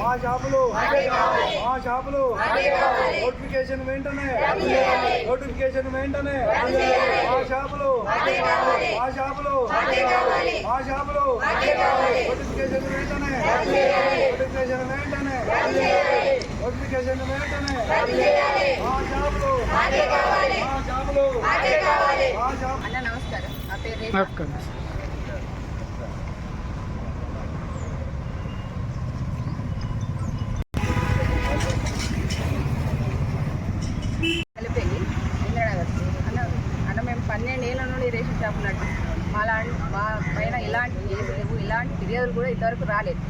మా షాపులు మా షాపులు నోటిఫికేషన్ వెంటనే నోటిఫికేషన్ వెంటనే మా షాపులు మా షాపులు మా షాపులు నోటిఫికేషన్ వెంటనే నోటిఫికేషన్ వెంటనే నోటిఫికేషన్ వెంటనే మా షాపులు మా షాపులు మా షాపులు అన్న నమస్కారం పన్నెండేళ్ళ నుండి రేషన్ షాప్ నడిపిస్తున్నాం మా మా పైన ఇలాంటి లేవు ఇలాంటి ఫిర్యాదులు కూడా ఇంతవరకు రాలేదు.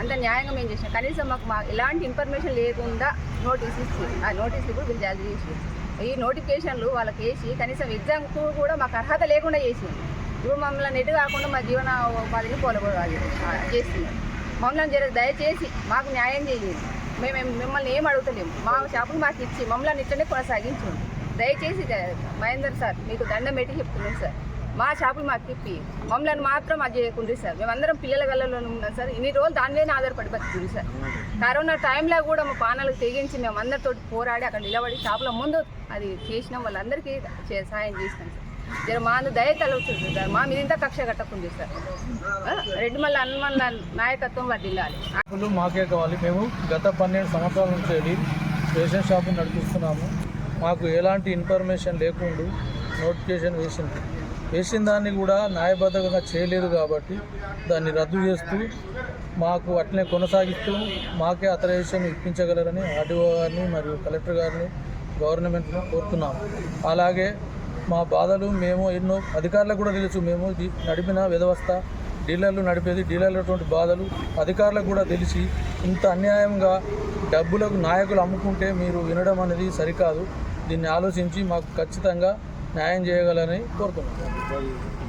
అంత న్యాయంగా మేము చేసినాం. కనీసం మాకు మా ఎలాంటి ఇన్ఫర్మేషన్ లేకుండా నోటీస్ ఇచ్చి ఆ నోటీసులు కూడా వీళ్ళు జారీ చేసి ఈ నోటిఫికేషన్లు వాళ్ళకి వేసి కనీసం ఎగ్జామ్కు కూడా మాకు అర్హత లేకుండా చేసింది ఇప్పుడు మమ్మల్ని నెట్ కాకుండా మా జీవన ఉపాధిని పోలబోవాలి చేస్తున్నారు. మమ్మల్ని జర దయచేసి మాకు న్యాయం చేయండి. మేము మిమ్మల్ని ఏం అడుగుతలేము. మా షాపులు మాకు ఇచ్చి మమ్మల్ని ఇట్లనే కొనసాగించండి. దయచేసి మహేందర్ సార్ మీకు దండం పెట్టి చెప్తున్నాను సార్. మా షాపులు మాకు తిప్పి మమ్మల్ని మాత్రం అది చేయకుండా సార్. మేమందరం పిల్లల గల్లలో ఉన్నాం సార్. ఇన్ని రోజులు దాని మీద ఆధారపడి బతుకుంది సార్. కరోనా టైంలో కూడా మా పానాలకు తెగించి మేము అందరితో పోరాడి అక్కడ నిలబడి షాపుల ముందు అది చేసినాం. వాళ్ళందరికీ చే- చేసినాం సార్. జర మా అందు దయ తలవుతుంది సార్. మా మీద ఇంత కక్ష కట్టకుంది సార్. ఆ, మళ్ళీ అన్నమల్ల నాయకత్వం వర్దిల్లాలి షాపులు మాకే కావాలి. మేము గత పన్నెండు సంవత్సరాల నుంచి రేషన్ షాపు నడిపిస్తున్నాము. మాకు ఎలాంటి ఇన్ఫర్మేషన్ లేకుండా నోటిఫికేషన్ వేసింది వేసిన దాన్ని కూడా న్యాయబద్ధంగా చేయలేదు కాబట్టి దాన్ని రద్దు చేస్తూ మాకు అట్లనే కొనసాగిస్తూ మాకే అథరైజేషన్ ఇప్పించగలరని ఆర్డీఓ గారిని మరియు కలెక్టర్ గారిని గవర్నమెంట్ను కోరుతున్నాము అలాగే మా బాధలు మేము ఎన్నో అధికారులకు కూడా తెలుసు. మేము నడిపిన వ్యవస్థ డీలర్లు నడిపేది డీలర్లటువంటి బాధలు అధికారులకు కూడా తెలిసి ఇంత అన్యాయంగా డబ్బులకు నాయకులు అమ్ముకుంటే మీరు వినడం అనేది సరికాదు. దీన్ని ఆలోచించి మాకు ఖచ్చితంగా న్యాయం చేయగలని కోరుతున్నాం